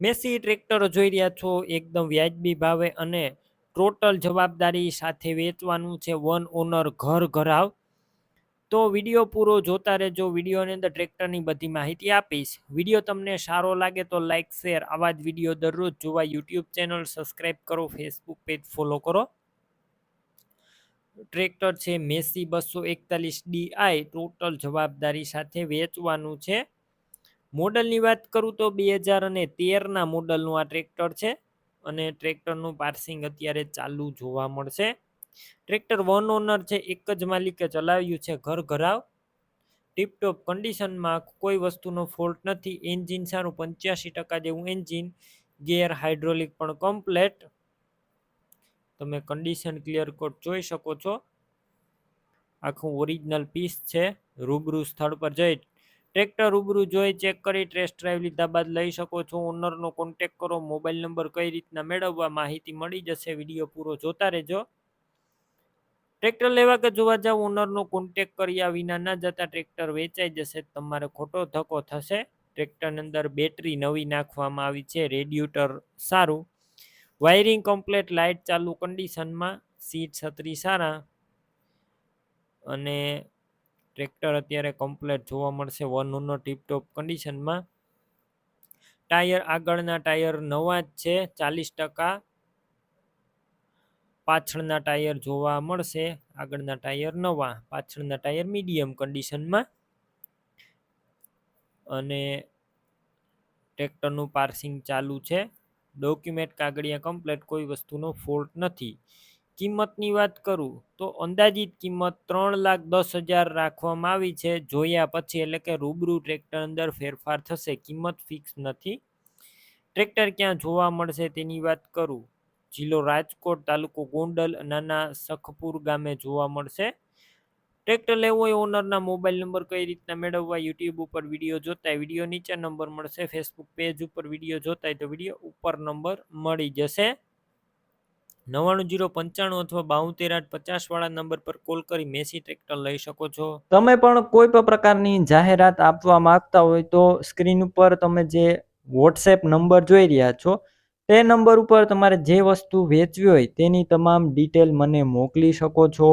Massey tractor જોઈ રહ્યા છો. એકદમ વ્યાજબી ભાવે અને ટોટલ જવાબદારી સાથે વેચવાનું છે વન ઓનર ઘર ઘરાવ. તો વીડિયો પૂરો જોતા રહેજો. વિડીયોની અંદર ટ્રેક્ટરની બધી માહિતી આપીશ. વીડિયો તમને સારો લાગે તો લાઇક શેર આવા જ વીડિયો દરરોજ જોવા યુટ્યુબ ચેનલ સબસ્ક્રાઈબ કરો, ફેસબુક પેજ ફોલો કરો. ટ્રેક્ટર છે મેસી બસો એકતાલીસ ડીઆઈ ટોટલ જવાબદારી સાથે વેચવાનું છે. મોડલની વાત કરું તો બે હજાર અને તેરના મોડલનું આ ટ્રેક્ટર છે અને ટ્રેક્ટરનું પાર્સિંગ અત્યારે ચાલુ જોવા મળશે. ટ્રેક્ટર વન ઓનર છે, એક જ માલિકે ચલાવ્યું છે, ઘર ઘરાવ. ટીપટોપ કન્ડિશનમાં કોઈ વસ્તુનો ફોલ્ટ નથી, એન્જિન સારું, પંચ્યાસી ટકા જેવું એન્જિન ગેર હાઇડ્રોલિક પણ કમ્પ્લેટ. તમે કન્ડિશન ક્લિયર કોટ જોઈ શકો છો. આખું ઓરિજિનલ પીસ છે, રૂબરૂ સ્થળ પર જઈ ટ્રેક્ટર રૂબરૂ જોઈ ચેક કરી ટેસ્ટ ડ્રાઈવ લીધા બાદ લઈ શકો છો. ઓનરનો કોન્ટેક કરો. મોબાઈલ નંબર કઈ રીતના મેળવવા માહિતી મળી જશે. વીડિયો પૂરો જોતા રહેજો. ટ્રેક્ટર લેવા કે જોવા જાવ? ઓનરનો કોન્ટેક કર્યા વિના ના જતા ટ્રેક્ટર વેચાઈ જશે. તમારે ખોટો ધક્કો થશે. ટ્રેક્ટરની અંદર બેટરી નવી નાખવામાં આવી છે. રેડિયુટર સારું. વાયરિંગ કમ્પ્લેટ લાઇટ ચાલુ કન્ડિશનમાં સીટ છત્રી સારા. અને ટ્રેક્ટર અત્યારે કમ્પ્લેટ જોવા મળશે. વન ઓનર ટીપટોપ કન્ડિશનમાં ટાયર આગળના ટાયર નવા જ છે. ચાલીસ ટકા. પાછળના ટાયર જોવા મળશે. આગળના ટાયર નવા. પાછળના ટાયર મીડિયમ કન્ડિશનમાં અને ટ્રેક્ટરનું પાર્સિંગ ચાલુ છે. ડોક્યુમેન્ટ કાગળિયા કમ્પ્લેટ કોઈ વસ્તુનો ફોલ્ટ નથી. કિંમતની વાત કરું, તો અંદાજિત કિંમત ત્રણ લાખ દસ હજાર રાખવામાં આવી છે. જોયા પછી એટલે કે રૂબરૂ ટ્રેક્ટર અંદર ફેરફાર થશે, કિંમત ફિક્સ નથી. ટ્રેક્ટર ક્યાં જોવા મળશે તેની વાત કરું. જિલ્લો રાજકોટ તાલુકો ગોંડલ, નાના સખપુર ગામે જોવા મળશે. ટ્રેક્ટર લેવો હોય, ઓનરના મોબાઈલ નંબર કઈ રીતના મેળવવા, યુટ્યુબ ઉપર વીડિયો જોતા વીડિયો નીચે નંબર મળશે, ફેસબુક પેજ ઉપર વીડિયો જોતા તો વીડિયો ઉપર નંબર મળી જશે. નવ્વાણું જીરો પંચાણું અથવા બાઉતેર આઠ પચાસ વાળા નંબર પર કોલ કરી મેસી ટ્રેક્ટર લઈ શકો છો. તમે પણ કોઈ પણ પ્રકારની જાહેરાત આપવા માંગતા હોય તો સ્ક્રીન ઉપર તમે જે વોટ્સએપ નંબર જોઈ રહ્યા છો, તે નંબર ઉપર તમારે જે વસ્તુ વેચવી હોય તેની તમામ ડિટેલ મને મોકલી શકો છો.